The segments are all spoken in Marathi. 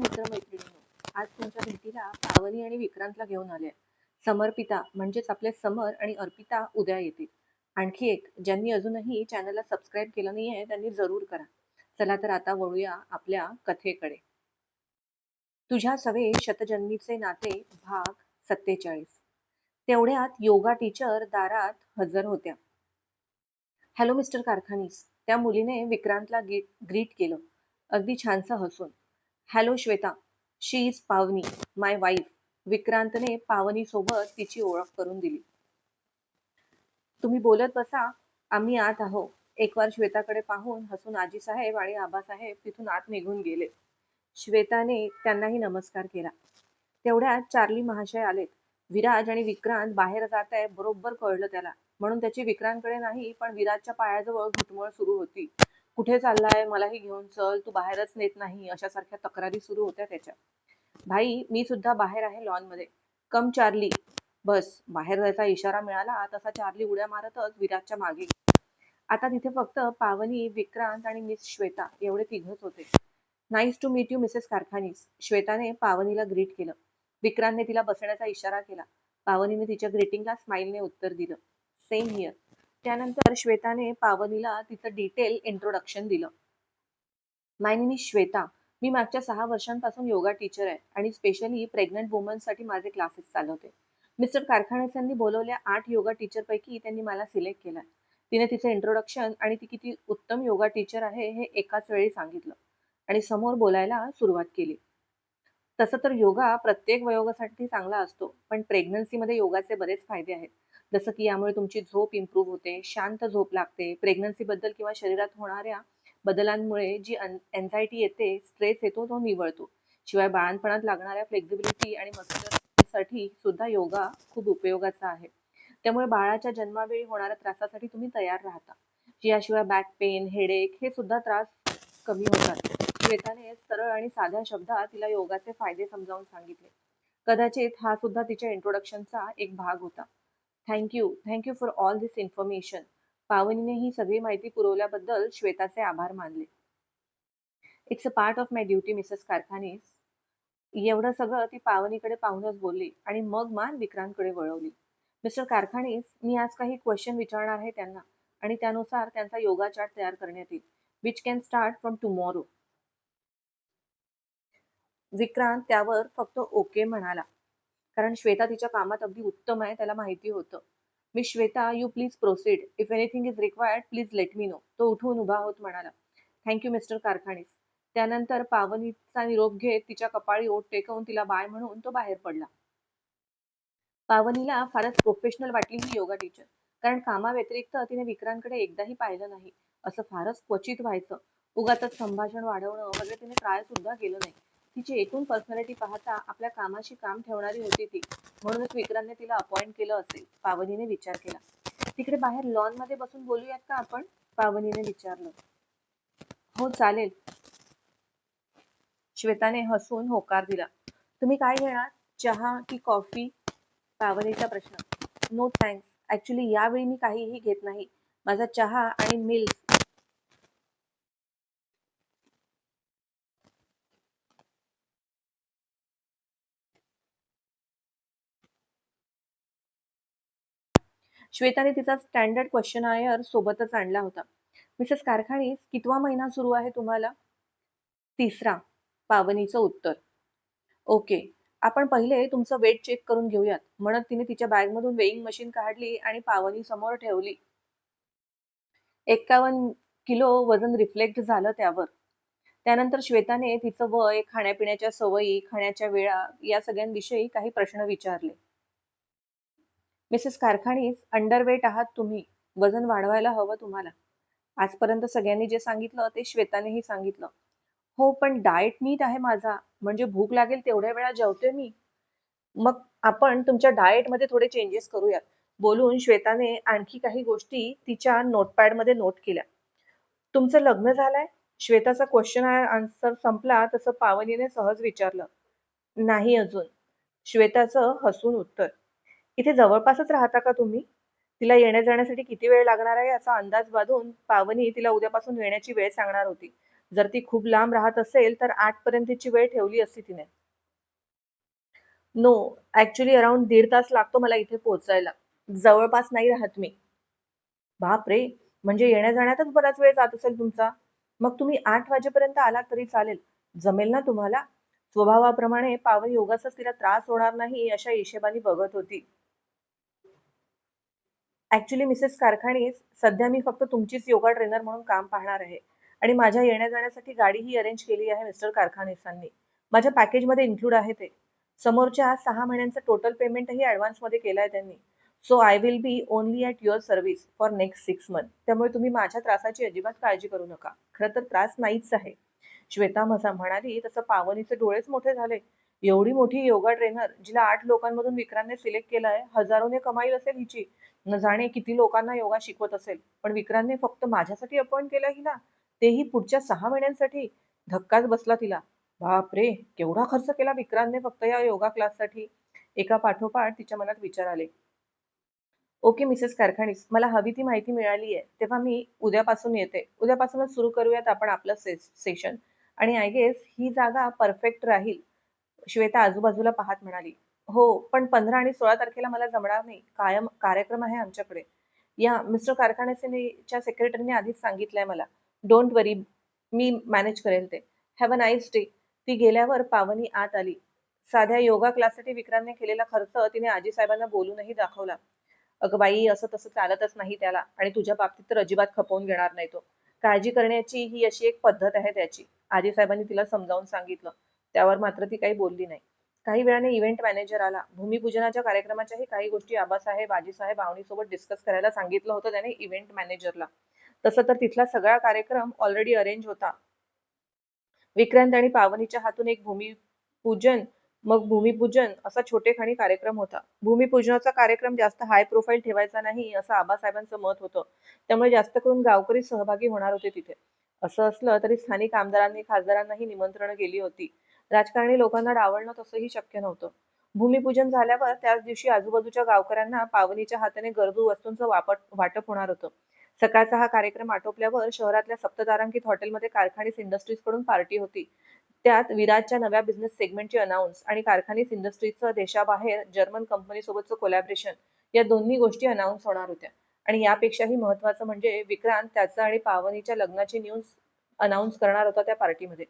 मित्रमैत्रिणींनो आज तुमच्या भेटीला पावनी आणि विक्रांतला घेऊन आले समर्पिता म्हणजेच आपले समर आणि अर्पिता उद्या येतील. आणखी एक ज्यांनी अजूनही चॅनलला सबस्क्राईब केलं नाहीये त्यांनी जरूर करा. चला तर आता वळूया आपल्या कथेकडे. तुझ्या सवे शतजन्मीचे नाते भाग सत्तेचाळीस. तेवढ्यात योगा टीचर दारात हजर होत्या. Hello mister Karkhanis. त्या मुलीने विक्रांतला ग्रीट केलं. अगदी छानसं हसून. हॅलो श्वेता शी इज पावनी माय वाईफ विक्रांतने पावनी सोबत तिची ओळख करून दिली. तुम्ही बोलत बसा आम्ही आत आहो एक वार श्वेताकडे पाहून हसून आजी साहेब आणि आबासाहेब तिथून आत निघून गेले. श्वेताने त्यांनाही नमस्कार केला. तेवढ्यात चार्ली महाशय आलेत. विराज आणि विक्रांत बाहेर जात आहे बरोबर कळलं त्याला. म्हणून त्याची विक्रांतकडे नाही पण विराजच्या पायाजवळ घुटमळ सुरू होती. कुठे चाललाय? मलाही घेऊन चल तू बाहेरच नेत नाही. अशा सारख्या तक्रारी सुरू होत्या त्याच्या. भाई मी सुद्धा बाहेर आहे लॉनमध्ये. कम चार्ली. बस बाहेर जायचा इशारा मिळाला तसा चार्ली उड्या मारतच विराजच्या मागे. आता तिथे फक्त पावनी विक्रांत आणि मिस श्वेता एवढे तिघच होते. Nice to meet you Mrs Karkhanis. श्वेताने पावनीला ग्रीट केलं. विक्रांतने तिला बसण्याचा इशारा केला. पावनीने तिच्या ग्रीटिंगला स्माईलने उत्तर दिलं. सेम हिअर त्यानंतर श्वेताने पावनीला तिचं डिटेल इंट्रोडक्शन दिलं. My name is Shweta. मी मागच्या सहा वर्षांपासून योगा टीचर आहे आणि स्पेशली प्रेग्नंट वुमन्ससाठी माझे क्लासेस चालवते मिस्टर कारखानेस यांनी बोलवल्या आठ योगा टीचर पैकी त्यांनी मला सिलेक्ट केलं. तिने तिचं इंट्रोडक्शन आणि ती किती उत्तम योगा टीचर आहे हे एकाच वेळी सांगितलं. आणि समोर बोलायला सुरुवात केली. तसं तर योगा प्रत्येक वयोगासाठी चांगला असतो पण प्रेग्नन्सीमध्ये योगाचे बरेच फायदे आहेत. जसं की यामुळे तुमची झोप इम्प्रूव्ह होते शांत झोप लागते प्रेग्नन्सी बद्दल किंवा शरीरात होणाऱ्या बदलांमुळे जी एन्झायटी येते स्ट्रेस येतो तो निवळतो. शिवाय बाळणपणात लागणाऱ्या फ्लेक्झिबिलिटी आणि मसलसाठी सुद्धा योगा खूप उपयोगाचा आहे. त्यामुळे बाळाच्या जन्मावेळी होणाऱ्या त्रासासाठी तुम्ही तयार राहता. याशिवाय बॅक पेन हेडेक हे सुद्धा त्रास कमी होतात. श्वेताने सरळ आणि साध्या शब्दात तिला योगाचे फायदे समजावून सांगितले. कदाचित हा सुद्धा तिच्या इंट्रोडक्शनचा एक भाग होता. Thank you thank you for all this information पावनीने ही सगळी माहिती पुरवल्याबद्दल श्वेताचे आभार मानले. It's a part of my duty Mrs Karkhanis एवढं सगळं ती पावनीकडे पाहूनच बोलली आणि मग मान विक्रांतकडे वळवली. मिस्टर कारखानीस मी आज काही क्वेश्चन विचारणार आहे त्यांना आणि त्यानुसार त्यांचा योगा चार्ट तयार करण्यात येईल. Which can start from tomorrow Vikrant त्यावर फक्त ओके म्हणाला. कारण श्वेता तिच्या कामात अगदी उत्तम आहे त्याला माहिती होतं. मी Shweta you please proceed if anything is required please let me know तो उठून उभा होत म्हणाला. थँक्यू मिस्टर कारखानीस त्यानंतर पावनीचा निरोप घेत तिच्या कपाळी ओट टेकवून तिला बाय म्हणून तो बाहेर पडला. पावनीला फारच प्रोफेशनल वाटली ही योगा टीचर कारण कामाव्यतिरिक्त तिने विक्रांतकडे एकदाही पाहिलं नाही. असं फारच क्वचित व्हायचं. उगाच संभाषण वाढवणं वगैरे तिने ट्राय सुद्धा केलं नाही. तिची एकूण पर्सनॅलिटी पाहता आपल्या कामाशी काम ठेवणारी होती ती. म्हणूनच विक्रांतने तिला अपॉइंट केलं असेल पावनीने विचार केला. तिकडे बाहेर लॉनमध्ये बसून बोलूयात का आपण? पावनीने विचारलं. हो चालेल. श्वेताने हसून होकार दिला. तुम्ही काय घेणार? चहा की कॉफी पावनीचा प्रश्न. नो थँक्स ऍक्च्युली यावेळी मी काहीही घेत नाही. माझा चहा आणि मिल्क श्वेताने तिचा स्टँडर्ड क्वेश्चन आयर सोबतच आणला होता. मिसेस कारखानीस कितवा महिना सुरू आहे तुम्हाला? तिसरा पावनीचं उत्तर. ओके आपण पहिले तुमचं वेट चेक करून घेऊयात. म्हणत तिने तिच्या बॅगमधून वेईंग मशीन काढली आणि पावनी समोर ठेवली. एक्कावन्न किलो वजन रिफ्लेक्ट झालं त्यावर. त्यानंतर श्वेताने तिचं वय खाण्यापिण्याच्या सवयी खाण्याच्या वेळा या सगळ्यांविषयी काही प्रश्न विचारले. मिसेस कारखानीस अंडरवेट आहात तुम्ही. वजन वाढवायला हवं तुम्हाला. आजपर्यंत सगळ्यांनी जे सांगितलं ते श्वेतानेही सांगितलं. हो पण डाएट नीट आहे माझा. म्हणजे भूक लागेल तेवढ्या वेळा जेवते मी. मग आपण तुमच्या डाएटमध्ये थोडे चेंजेस करूयात. बोलून श्वेताने आणखी काही गोष्टी तिच्या नोटपॅडमध्ये नोट केल्या. तुमचं लग्न झालंय? श्वेताचा क्वेश्चन आन्सर संपला तसं पावनीने सहज विचारलं. नाही अजून. श्वेताचं हसून उत्तर. इथे जवळपासच राहता का तुम्ही? तिला येण्या जाण्यासाठी किती वेळ लागणार आहे याचा अंदाज बांधून पावनी तिला उद्यापासून येण्याची वेळ सांगणार होती. जर ती खूप लांब राहत असेल तर आठ पर्यंतची वेळ ठेवली असती तिने. नो ऍक्च्युली अराउंड दीड तास लागतो मला इथे पोहोचायला. जवळपास नाही राहत मी. बाप रे म्हणजे येण्या जाण्यातच बराच वेळ जात असेल तुमचा. मग तुम्ही आठ वाजेपर्यंत आलात तरी चालेल. जमेल ना तुम्हाला? स्वभावाप्रमाणे पावन योगाचा तिला त्रास होणार नाही अशा हिशेबाने बघत होती. ऍक्च्युली मिसेस कारखानीस सध्या मी फक्त तुमचीच योगा ट्रेनर म्हणून काम पाहणार आहे. आणि माझ्या येण्या जाण्यासाठी गाडीही अरेंज केली आहे मिस्टर कारखानीसांनी माझ्या पॅकेजमध्ये इन्क्लूड आहे ते. समोरच्या सहा महिन्यांचं टोटल पेमेंटही ॲडव्हान्समध्ये केलं आहे त्यांनी. So I will be only at your service for next six month त्यामुळे तुम्ही माझ्या त्रासाची अजिबात काळजी करू नका. खरं तर त्रास नाहीच आहे. श्वेता मसा म्हणाली तसं पावनीचे डोळेच मोठे झाले. एवढी मोठी योगा ट्रेनर जिला आठ लोकांमधून विक्रांतने सिलेक्ट केलं आहे हजारोने कमाईल असेल हिची. न जाणे किती लोकांना योगा शिकवत असेल. पण विक्रांतने फक्त माझ्यासाठी अपॉइंट केलं हिला तेही पुढच्या सहा महिन्यांसाठी. धक्काच बसला तिला. बापरे केवढा खर्च केला विक्रांतने फक्त या योगा क्लाससाठी एका पाठोपाठ तिच्या मनात विचार आले. ओके मिसेस कारखानीस मला हवी ती माहिती मिळाली आहे तेव्हा मी उद्यापासून येते. उद्यापासूनच सुरू करूयात आपण आपलं से सेशन. आणि आय गेस ही जागा परफेक्ट राहील. श्वेता आजूबाजूला पाहत म्हणाली हो पण पंधरा आणि सोळा तारखेला मला जमणार नाही. कायम कार्यक्रम आहे आमच्याकडे. या मिस्टर कारखान्याच्या सेक्रेटरीने आधीच सांगितलंय मला डोंट वरी मी मॅनेज करेल ते. हॅव अ नाईस डे ती गेल्यावर पावनी आत आली. साध्या योगा क्लाससाठी विक्रांतने केलेला खर्च तिने आजी साहेबांना बोलूनही दाखवला. अगं बाई असं तसं चालतच नाही त्याला आणि तुझ्या बाबतीत तर अजिबात खपवून घेणार नाही तो. काळजी करण्याची ही अशी एक पद्धत आहे त्याची. आजी साहेबांनी तिला समजावून सांगितलं. त्यावर मात्र ती काही बोलली नाही. काही वेळाने इव्हेंट मॅनेजर आला. भूमिपूजनाच्या कार्यक्रमाच्याही काही गोष्टी आबासाहेब आजीसाहेब आवणीसोबत डिस्कस करायला सांगितलं होतं त्याने इव्हेंट मॅनेजरला तसं तर तिथला सगळा कार्यक्रम ऑलरेडी अरेंज होता. विक्रांत आणि पावनीच्या हातून एक भूमिपूजन मग भूमिपूजन असा छोटेखानी कार्यक्रम होता. भूमिपूजनाचा कार्यक्रम जास्त हाय प्रोफाईल ठेवायचा नाही असं आबासाहेबांचं मत होतं. त्यामुळे जास्त करून गावकरी सहभागी होणार होते तिथे. असं असलं तरी स्थानिक आमदारांनी खासदारांनाही निमंत्रण केली होती. राजकारणी लोकांना डावलणं तसंही शक्य नव्हतं. भूमिपूजन झाल्यावर त्याच दिवशी आजूबाजूच्या गावकऱ्यांना पावनीच्या हाताने गरजू वस्तूंचं वापट वाटप होणार होतं. सकाळचा हा कार्यक्रम आटोपल्यावर शहरातल्या सप्ततारांकित हॉटेलमध्ये कारखानीस इंडस्ट्रीजकडून पार्टी होती. त्यात विराजच्या नव्या बिझनेस सेगमेंटची अनाऊन्स आणि कारखानीस इंडस्ट्रीजचं देशाबाहेर जर्मन कंपनी सोबतचं कोलॅबरेशन या दोन्ही गोष्टी अनाऊन्स होणार होत्या. आणि यापेक्षाही महत्वाचं म्हणजे विक्रांत त्याचं आणि पावनीच्या लग्नाची न्यूज अनाऊन्स करणार होता त्या पार्टीमध्ये.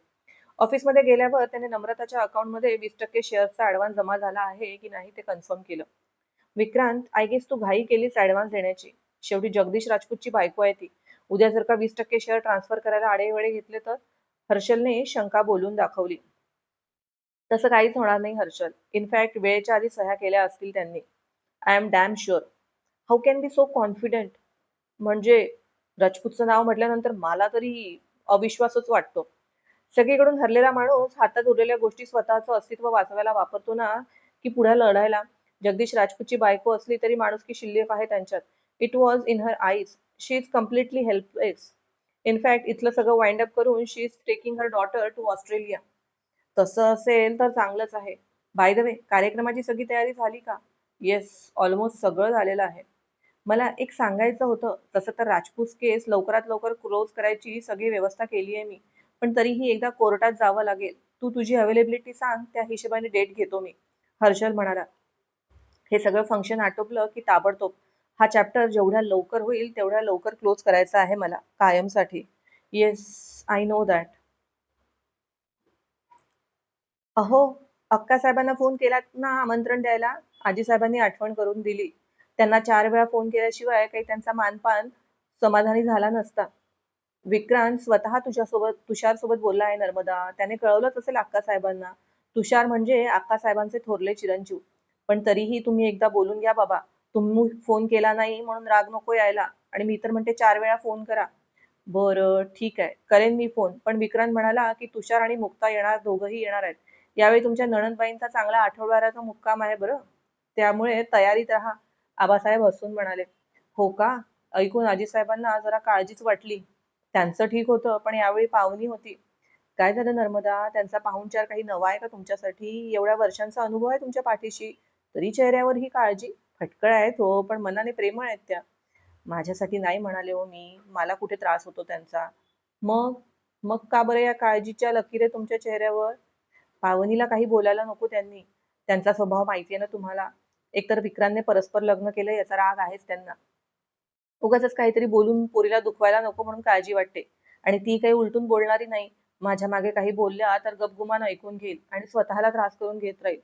ऑफिसमध्ये गेल्यावर त्याने नम्रताच्या अकाउंटमध्ये वीस टक्के शेअर्सचा ऍडव्हान्स जमा झाला आहे की नाही ते कन्फर्म केलं. विक्रांत आय गेस तू घाई केलीस ऍडव्हान्स देण्याची. शेवटी जगदीश राजपूतची बायको आहे ती. उद्या जर का वीस टक्के शेअर ट्रान्सफर करायला आडेवेळे घेतले तर? हर्षलने शंका बोलून दाखवली. तसं काहीच होणार नाही हर्षल. इनफॅक्ट वेळेच्या आधी सह्या केल्या असतील त्यांनी. I am damn sure how can be so confident म्हणजे राजपूतचं नाव म्हटल्यानंतर मला तरी अविश्वासच वाटतो. सगळीकडून हरलेला माणूस हातात उरलेल्या गोष्टी स्वतःचं अस्तित्व वाचवायला वापरतो ना की पुढे लढायला. जगदीश राजपूतची बायको असली तरी माणूस की शिल्लक आहे त्यांच्यात. It was in her eyes she is completely helpless in fact इथलं सगळं वाइंड अप करून she is taking her daughter to Australia तसं असेल तर चांगलंच आहे. बाय द वे कार्यक्रमाची सगळी तयारी झाली का? येस ऑलमोस्ट सगळं झालेलं आहे. मला एक सांगायचं होतं तसं तर राजपूत केस लवकरात लवकर क्लोज करायची सगळी व्यवस्था केली आहे मी. पण तरीही एकदा कोर्टात जावं लागेल. तू तुझी अवेलेबिलिटी सांग त्या हिशोबाने डेट घेतो मी. हर्षल म्हणाला. हे सगळं फंक्शन आटोपलं की ताबडतोब. हा चॅप्टर जेवढ्या लवकर होईल तेवढ्या लवकर क्लोज करायचा आहे मला कायमसाठी. येस आय नो दॅट अहो अक्का साहेबांना फोन केलात ना आमंत्रण द्यायला? आजी साहेबांनी आठवण करून दिली. त्यांना चार वेळा फोन केल्याशिवाय काही त्यांचा मानपान समाधानी झाला नसता. विक्रांत स्वतः तुझ्यासोबत तुषार सोबत बोलला आहे नर्मदा. त्याने कळवलंच असेल अक्का साहेबांना. तुषार म्हणजे अक्का साहेबांचे थोरले चिरंजीव. पण तरीही तुम्ही एकदा बोलून घ्या बाबा. तुम्ही फोन केला नाही म्हणून राग नको यायला. आणि मी तर म्हणते चार वेळा फोन करा. बरं ठीक आहे. करेन मी फोन. पण विक्रांत म्हणाला की तुषार आणि मुक्ता येणार दोघंही येणार आहेत. यावेळी तुमच्या नणंदबाईंचा चांगला आठवड्याचा मुक्काम आहे बरं. त्यामुळे तयारीत राहा. आबासाहेब हसून म्हणाले. हो का? ऐकून आजीसाहेबांना जरा काळजीच वाटली. त्यांचं ठीक होतं. पण यावेळी पाहुणी होती. काय झालं नर्मदा? त्यांचा पाहुणचार काही नवा आहे का तुमच्यासाठी? एवढ्या वर्षांचा अनुभव आहे तुमच्या पाठीशी? तरी चेहऱ्यावर ही काळजी फटकळ आहेत हो पण मनाने प्रेमळ आहेत त्या. माझ्यासाठी नाही म्हणाले हो मी. मला कुठे त्रास होतो त्यांचा? मग? मग का बरं या काळजीच्या लकीरे तुमच्या चेहऱ्यावर? पावनीला काही बोलायला नको त्यांनी. त्यांचा स्वभाव माहितीये ना तुम्हाला? एकतर विक्रांतने परस्पर लग्न केलं याचा राग आहेच त्यांना. उगाच काहीतरी बोलून पोरीला दुखवायला नको म्हणून काळजी वाटते. आणि ती काही उलटून बोलणारी नाही. माझ्या मागे काही बोलल्या तर गपगुमान ऐकून घेईल आणि स्वतःला त्रास करून घेत राहील.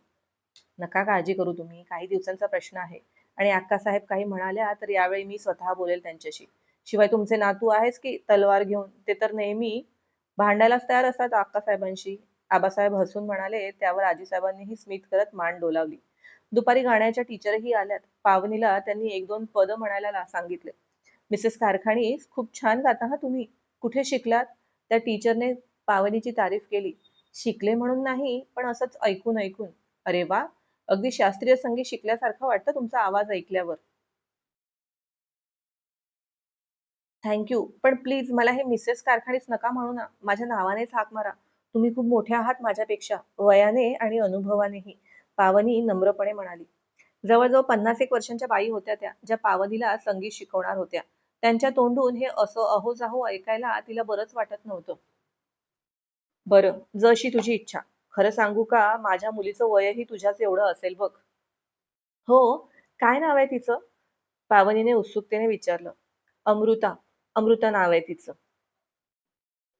नका काळजी करू तुम्ही. काही दिवसांचा प्रश्न आहे. आणि अक्कासाहेब काही म्हणाल्या तर यावेळी मी स्वतः बोलेल त्यांच्याशी. शिवाय तुमचे नातू आहेच की तलवार घेऊन? ते तर नेहमी भांडायलाच तयार असतात अक्कासाहेबांशी. आबासाहेब हसून म्हणाले त्यावर आजीसाहेबांनीही स्मित करत मान डोलावली. दुपारी गाण्याच्या टीचरही आल्यात. पावनीला त्यांनी एक दोन पद म्हणायला सांगितले. मिसेस कारखाणी खूप छान गाता. हा तुम्ही कुठे शिकलात? त्या टीचरने पावनीची तारीफ केली. शिकले म्हणून नाही पण असंच ऐकून ऐकून. अरे वा! अगदी शास्त्रीय संगीत शिकल्यासारखं वाटतं तुमचा आवाज ऐकल्यावर. थँक्यू पण प्लीज मला हे मिसेस कारखानीच नका म्हणू ना. माझ्या नावानेच हाक मारा. तुम्ही खूप मोठे आहात माझ्यापेक्षा. वयाने आणि अनुभवानेही. पावनी नम्रपणे म्हणाली. जवळजवळ पन्नास एक वर्षांच्या बाई होत्या त्या ज्या पावनीला संगीत शिकवणार होत्या. त्यांच्या तोंडून हे असं अहोजाहो ऐकायला तिला बरंच वाटत नव्हतं. बरं जशी तुझी इच्छा. खरं सांगू का माझ्या मुलीचं वयही तुझ्याच एवढं असेल बघ. हो काय नाव आहे तिचं? पावनीने उत्सुकतेने विचारलं. अमृता अमृता नाव आहे तिचं.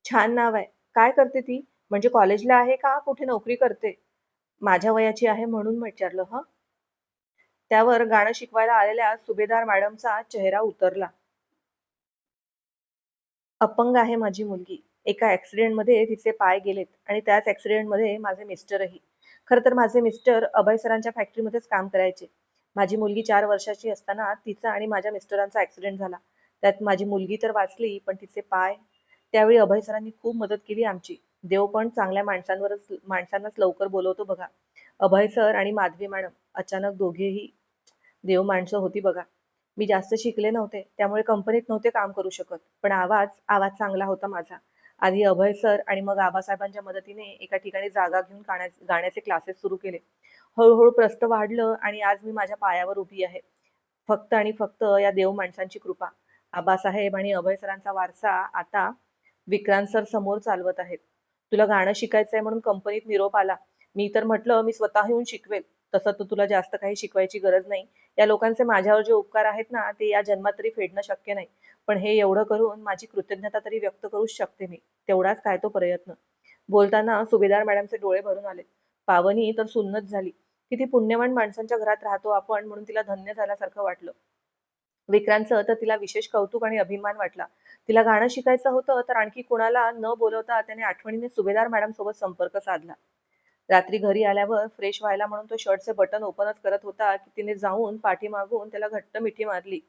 छान नाव आहे. काय करते ती? म्हणजे कॉलेजला आहे का? कुठे नोकरी करते? माझ्या वयाची आहे म्हणून विचारलं ह? त्यावर गाणं शिकवायला आलेल्या सुभेदार मॅडमचा चेहरा उतरला. अपंग आहे माझी मुलगी. एका ऍक्सिडेंटमध्ये तिचे पाय गेलेत आणि त्याच ऍक्सिडेंटमध्ये माझे मिस्टरही खरं तर माझे मिस्टर अभय सरांच्या फॅक्टरीमध्येच काम करायचे. माझी मुलगी चार वर्षाची असताना तिचा आणि माझ्या मिस्टरांचा ऍक्सिडेंट झाला. त्यात माझी मुलगी तर वाचली पण तिचे पाय त्यावेळी अभय सरांनी खूप मदत केली आमची. देव पण चांगल्या माणसांवरच माणसांनाच लवकर बोलवतो बघा. अभय सर आणि माधवी मॅडम अचानक दोघेही देव माणसं होती बघा. मी जास्त शिकले नव्हते त्यामुळे कंपनीत नव्हते काम करू शकत. पण आवाज आवाज चांगला होता माझा. आधी अभय सर आणि मग आबासाहेबांच्या मदतीने एका ठिकाणी जागा घेऊन गाण्याचे क्लासेस सुरू केले. हळूहळू प्रस्त वाढलं आणि आज मी माझ्या पायावर उभी आहे. फक्त आणि फक्त या देव माणसांची कृपा. आबासाहेब आणि अभय सरांचा वारसा आता विक्रांत सर समोर चालवत आहेत. तुला गाणं शिकायचंय म्हणून कंपनीत निरोप आला. मी तर म्हटलं मी स्वतः येऊन शिकवेल तसं तर तुला जास्त काही शिकवायची गरज नाही. या लोकांचे माझ्यावर जे उपकार आहेत ना ते या जन्मात तरी फेडणं शक्य नाही. पण हे एवढं करून माझी कृतज्ञता तरी व्यक्त करूच शकते मी. तेवढाच काय तो प्रयत्न. बोलताना सुभेदार मॅडमचे डोळे भरून आले. पावनी तर सुन्नत झाली. किती पुण्यवान माणसांच्या घरात राहतो आपण म्हणून तिला धन्य झाल्यासारखं वाटलं. विक्रांतचं तर तिला विशेष कौतुक आणि अभिमान वाटला. तिला गाणं शिकायचं होतं तर आणखी कुणाला न बोलवता त्याने आठवणीने सुभेदार मॅडम सोबत संपर्क साधला. रात्री घरी आल्यावर फ्रेश व्हायला म्हणून तो शर्टचे बटन ओपनच करत होता की तिने जाऊन पाठीमागून त्याला घट्ट मिठी मारली.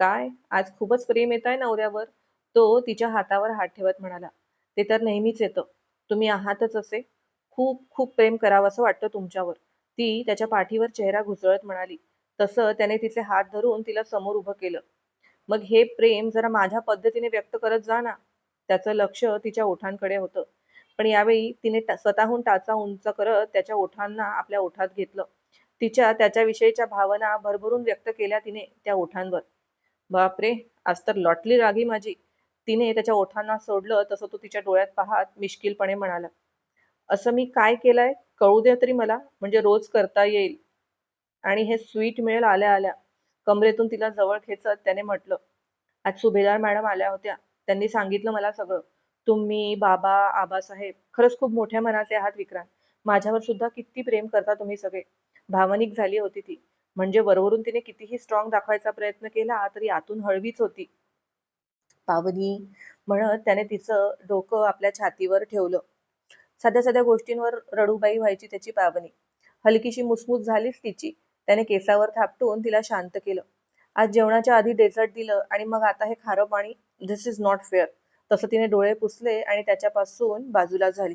काय? आज खूपच प्रेम येत आहे नवऱ्यावर तो तिच्या हातावर हात ठेवत म्हणाला. ते तर नेहमीच येतं. तुम्ही आहातच असे. खूप खूप प्रेम करावं असं वाटतं तुमच्यावर. ती त्याच्या पाठीवर चेहरा घुसळत म्हणाली. तसं त्याने तिचे हात धरून तिला समोर उभं केलं. मग हे प्रेम जरा माझ्या पद्धतीने व्यक्त करत जा ना. त्याचं लक्ष तिच्या ओठांकडे होतं. पण यावेळी तिने स्वतःहून टाचा उंच करत त्याच्या ओठांना आपल्या ओठात घेतलं. तिच्या त्याच्याविषयीच्या भावना भरभरून व्यक्त केल्या तिने त्या ओठांवर. बापरे! आज तर लॉटली रागी माझी. तिने त्याच्या ओठांना सोडलं तसं तो तिच्या डोळ्यात पाहत मिश्किलपणे म्हणाला असं मी काय केलंय? कळू द्या तरी मला. म्हणजे रोज करता येईल. आणि हे स्वीट मिळेल आल्या आल्या कमरेतून तिला जवळ खेचत त्याने म्हटलं आज सुभेदार मॅडम आल्या होत्या. त्यांनी सांगितलं मला सगळं. तुम्ही बाबा आबासाहेब खरंच खूप मोठ्या मनाचे आहात विक्रांत. माझ्यावर सुद्धा किती प्रेम करता तुम्ही सगळे. भावनिक झाली होती ती. म्हणजे वरवरून तिने कितीही स्ट्रॉंग दाखवायचा प्रयत्न केला तरी आतून हळवीच होती. पावनी म्हणत त्याने तिचं डोकं आपल्या छातीवर ठेवलं. साध्या साध्या गोष्टींवर रडूबाई व्हायची त्याची पावनी. हलकीशी मुसमुस झालीच तिची. त्याने केसावर थापटून तिला शांत केलं. आज जेवणाच्या आधी डेझर्ट दिलं आणि मग आता हे खारं पाणी दिस इज नॉट फेअर तसं तिने डोळे पुसले आणि त्याच्यापासून बाजूला झाली.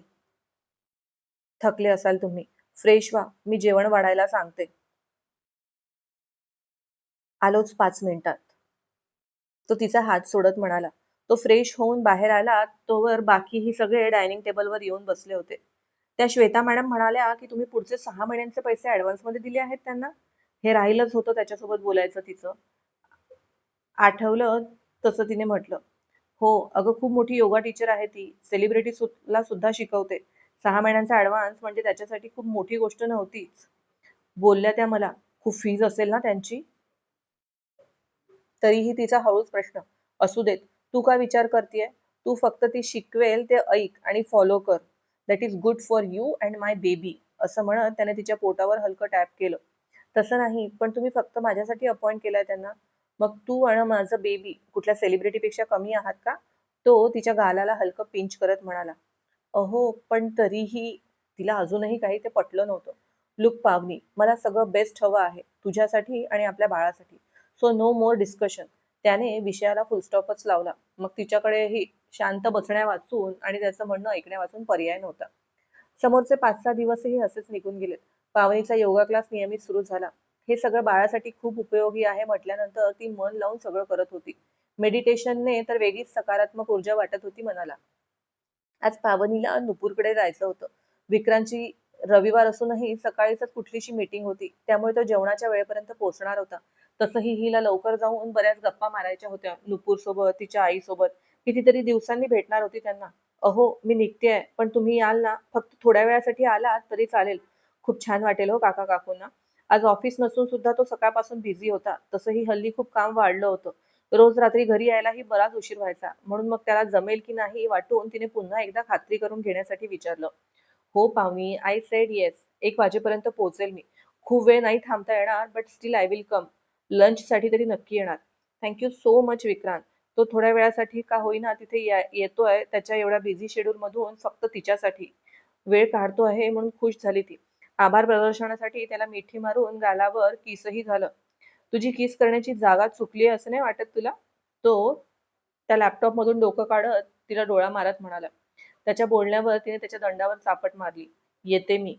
थकले असाल तुम्ही. फ्रेश व्हा. मी जेवण वाढायला सांगते. आलोच पाच मिनिटात. तो तिचा हात सोडत म्हणाला. तो फ्रेश होऊन बाहेर आला. तोवर बाकीही सगळे डायनिंग टेबलवर येऊन बसले होते. त्या श्वेता मॅडम म्हणाल्या की तुम्ही पुढचे सहा महिन्यांचे पैसे ऍडव्हान्समध्ये दिले आहेत त्यांना? हे राहिलंच होतं त्याच्यासोबत बोलायचं तिचं. आठवलं तसं तिने म्हटलं. हो अगं खूप मोठी योगा टीचर आहे ती. सेलिब्रिटी ला सुद्धा शिकवते. सहा महिन्यांचा ऍडव्हान्स म्हणजे त्याच्यासाठी खूप मोठी गोष्ट नव्हतीच. बोलल्या त्या मला. खूप फीज असेल ना त्यांची? तरीही तिचा हळूच प्रश्न. असू देत तू काय विचार करतेय? तू फक्त ती शिकवेल ते ऐक आणि फॉलो कर. That is good for you and my baby असं म्हणत त्याने तिच्या पोटावर हलकं टॅप केलं. तसं नाही पण तुम्ही फक्त माझ्यासाठी अपॉइंट केलाय त्यांना. मग तू आणि माझं बेबी कुठल्या सेलिब्रिटीपेक्षा कमी आहात का? तो तिच्या गालाला हलकं पिंच करत म्हणाला अहो पण तरीही तिला अजूनही काही ते पटलं नव्हतं. लुक पावनी मला सगळं बेस्ट हवं आहे तुझ्यासाठी आणि आपल्या बाळासाठी. सो नो मोर डिस्कशन त्याने विषयाला फुलस्टॉपच लावला. मग तिच्याकडेही शांत बसण्या वाचून आणि त्याचं म्हणणं ऐकण्या वाचून पर्याय नव्हता. समोरचे पाच सहा दिवसही असेच निघून गेलेत. पावनीचा योगा क्लास नियमित सुरू झाला. हे सगळं बाळासाठी खूप उपयोगी आहे म्हटल्यानंतर ती मन लावून सगळं करत होती. मेडिटेशनने तर वेगळीच सकारात्मक ऊर्जा वाटत होती मनाला. आज पावनीला नुपूरकडे जायचं होतं. विक्रांतची रविवार असूनही सकाळीच कुठलीशी मीटिंग होती. त्यामुळे तो जेवणाच्या वेळेपर्यंत पोहोचणार होता. तसंही हिला लवकर जाऊन बऱ्याच गप्पा मारायच्या होत्या. नुपूर सोबत तिच्या आईसोबत. कितीतरी दिवसांनी भेटणार होती त्यांना. अहो मी निघतेय पण तुम्ही याल ना? फक्त थोड्या वेळासाठी आलात तरी चालेल. खूप छान वाटेल हो काका काकूंना. आज ऑफिस नसून सुद्धा तो सकाळपासून बिझी होता. तसंही हल्ली खूप काम वाढलं होतं. रोज रात्री घरी यायलाही बराच उशीर व्हायचा. म्हणून मग त्याला जमेल की नाही वाटून तिने पुन्हा एकदा खात्री करून घेण्यासाठी विचारलं. हो पाहुणी आय सेड येस एक वाजेपर्यंत पोहोचेल मी. खूप वेळ नाही थांबता येणार but still I will come lunch साठी तरी नक्की येणार. Thank you so much Vikrant. तो थोड्या वेळासाठी का होईना तिथे येतोय. त्याच्या एवढ्या बिझी शेड्यूल मधून फक्त तिच्यासाठी. वेळ काढतो आहे म्हणून खुश झाली ती. आभार प्रदर्शनासाठी त्याला मिठी मारून गालावर किसही झालं. तुझी किस करण्याची जागा चुकली असं नाही वाटत तुला? तो त्या लॅपटॉप मधून डोकं काढत तिला डोळा मारत म्हणाला. त्याच्या बोलण्यावर तिने त्याच्या दंडावर चापट मारली. येते मी.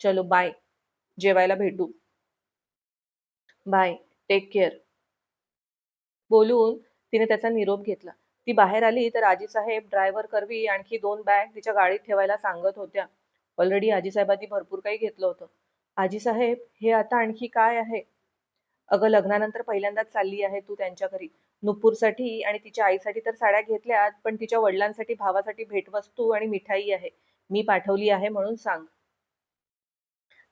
चलो बाय जेवायला भेटू. बाय टेक केअर बोलून तिने त्याचा निरोप घेतला. ती बाहेर आली तर आजी साहेब ड्रायव्हर करवी आणखी दोन बॅग तिच्या गाडीत ठेवायला सांगत होत्या. ऑलरेडी आजीसाहेबांनी भरपूर काही घेतलं होतं. आजीसाहेब हे आता आणखी काय आहे? अगं लग्नानंतर पहिल्यांदाच चालली आहे तू त्यांच्या घरी. नुपूरसाठी आणि तिच्या आईसाठी तर साड्या घेतल्यात पण तिच्या वडिलांसाठी भावासाठी भेटवस्तू आणि मिठाई आहे. मी पाठवली आहे म्हणून सांग.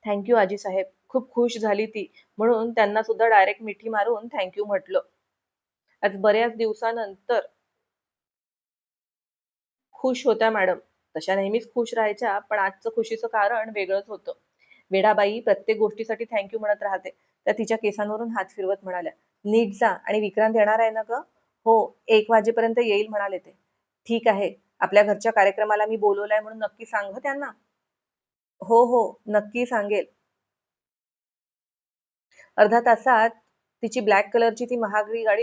थँक्यू आजी साहेब खूप खुश झाली ती. म्हणून त्यांना सुद्धा डायरेक्ट मिठी मारून थँक्यू म्हटलं. आज बऱ्याच दिवसानंतर खुश होत्या मॅडम. तशा नेहमीच खुश राहायच्या पण आजचं खुशीचं कारण वेगळंच होतं. वेडाबाई प्रत्येक गोष्टीसाठी थँक्यू म्हणत राहते. त्या तिच्या केसांवरून हात फिरवत म्हणाल्या नीट जा आणि विक्रांत येणार आहे ना ग? हो एक वाजेपर्यंत येईल म्हणाले ते. ठीक आहे आपल्या घरच्या कार्यक्रमाला मी बोलवलाय म्हणून नक्की सांग त्यांना. हो हो नक्की सांगेल. अर्धा तासात तिची ब्लॅक कलरची ती महागडी गाडी